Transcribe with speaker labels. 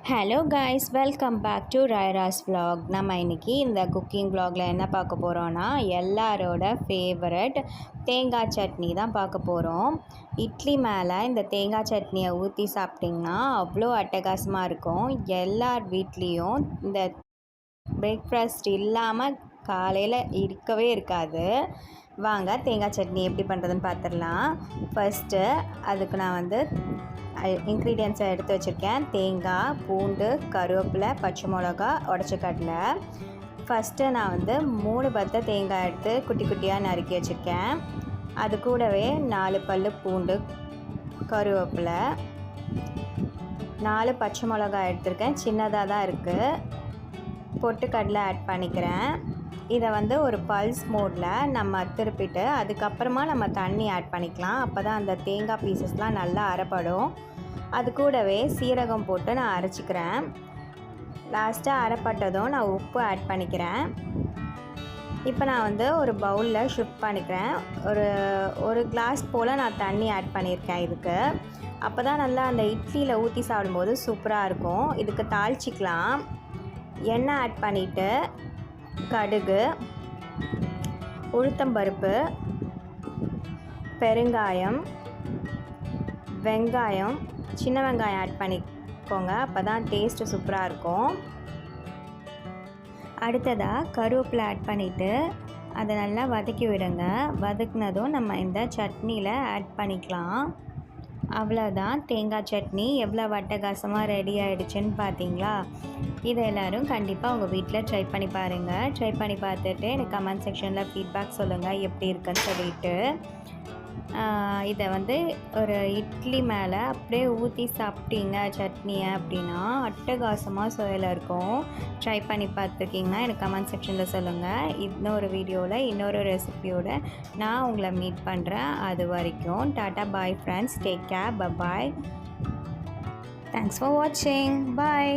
Speaker 1: Hello guys welcome back to ராய்ராஸ் vlog. நம்ம இன்னைக்கு இந்த குக்கிங் vlogல என்ன பார்க்க போகிறோன்னா எல்லாரோட ஃபேவரட் தேங்காய் சட்னி தான் பார்க்க போகிறோம் இட்லி மேலே இந்த தேங்காய் சட்னியை ஊற்றி சாப்பிட்டிங்கன்னா அவ்வளோ அட்டகாசமாக இருக்கும். எல்லார் வீட்லேயும் இந்த பிரேக்ஃபாஸ்ட் இல்லாமல் காலையில் இருக்கவே இருக்காது. வாங்க தேங்காய் சட்னி எப்படி பண்ணுறதுன்னு பார்த்துடலாம் ஃபஸ்ட்டு அதுக்கு நான் வந்து இன்க்ரீடியன்ஸை எடுத்து வச்சுருக்கேன். தேங்காய் பூண்டு கருவேப்பிலை பச்சை மிளகா உடச்ச கடலை ஃபஸ்ட்டு நான் வந்து மூணு பத்தை தேங்காய் எடுத்து குட்டி குட்டியாக நறுக்கி வச்சுருக்கேன். அது கூடவே நாலு பல் பூண்டு கருவேப்பிலை. நாலு பச்சை மிளகாய் எடுத்திருக்கேன். சின்னதாக தான் இருக்குது பொட்டுக்கடலை ஆட் பண்ணிக்கிறேன். இதை வந்து ஒரு பல்ஸ் மோடில் நம்ம திருப்பிட்டு அதுக்கப்புறமா நம்ம தண்ணி ஆட் பண்ணிக்கலாம். அப்போ தான் அந்த தேங்காய் பீசஸ்லாம் நல்லா அரைப்படும். அது கூடவே சீரகம் போட்டு நான் அரைச்சிக்கிறேன். லாஸ்ட்டாக அரைப்பட்டதும் நான் உப்பு ஆட் பண்ணிக்கிறேன். இப்போ நான் வந்து ஒரு பவுலில் ஷிஃப்ட் பண்ணிக்கிறேன். ஒரு ஒரு கிளாஸ் போல் நான் தண்ணி ஆட் பண்ணியிருக்கேன் இதுக்கு. அப்போ தான் நல்லா அந்த இட்லியில் ஊற்றி சாப்பிடும்போது சூப்பராக இருக்கும். இதுக்கு தாளிச்சிக்கலாம். எண்ணெய் ஆட் பண்ணிவிட்டு கடுகு உளுத்தம்பருப்பு பெருங்காயம் வெங்காயம். சின்ன வெங்காயம் ஆட் பண்ணிக்கோங்க. அப்போ தான் டேஸ்ட்டு சூப்பராக இருக்கும். அடுத்ததாக கருவேப்பிலை ஆட் பண்ணிவிட்டு அதை நல்லா வதக்கி விடுங்க. வதக்குனதும் நம்ம இந்த சட்னியில் ஆட் பண்ணிக்கலாம். அவ்வளோதான் தேங்காய் சட்னி எவ்வளோ வட்டகாசமாக ரெடி ஆகிடுச்சுன்னு பார்த்தீங்களா இதை எல்லோரும் கண்டிப்பாக உங்கள் வீட்டில் ட்ரை பண்ணி பாருங்கள் ட்ரை பண்ணி பார்த்துட்டு எனக்கு கமெண்ட் செக்ஷனில் ஃபீட்பேக் சொல்லுங்கள் எப்படி இருக்குன்னு சொல்லிட்டு. இதை வந்து ஒரு இட்லி மேலே அப்படியே ஊற்றி சாப்பிட்டீங்க சட்னியை அப்படின்னா அட்டகாசமாக சுவையில் இருக்கும். ட்ரை பண்ணி பார்த்துருக்கீங்கன்னா எனக்கு கமெண்ட் செக்ஷனில் சொல்லுங்கள் இன்னொரு வீடியோவில் இன்னொரு ரெசிபியோடு நான் உங்களை மீட் பண்ணுறேன் அது வரைக்கும். Tata bye friends take care bye thanks for வாட்சிங் பாய்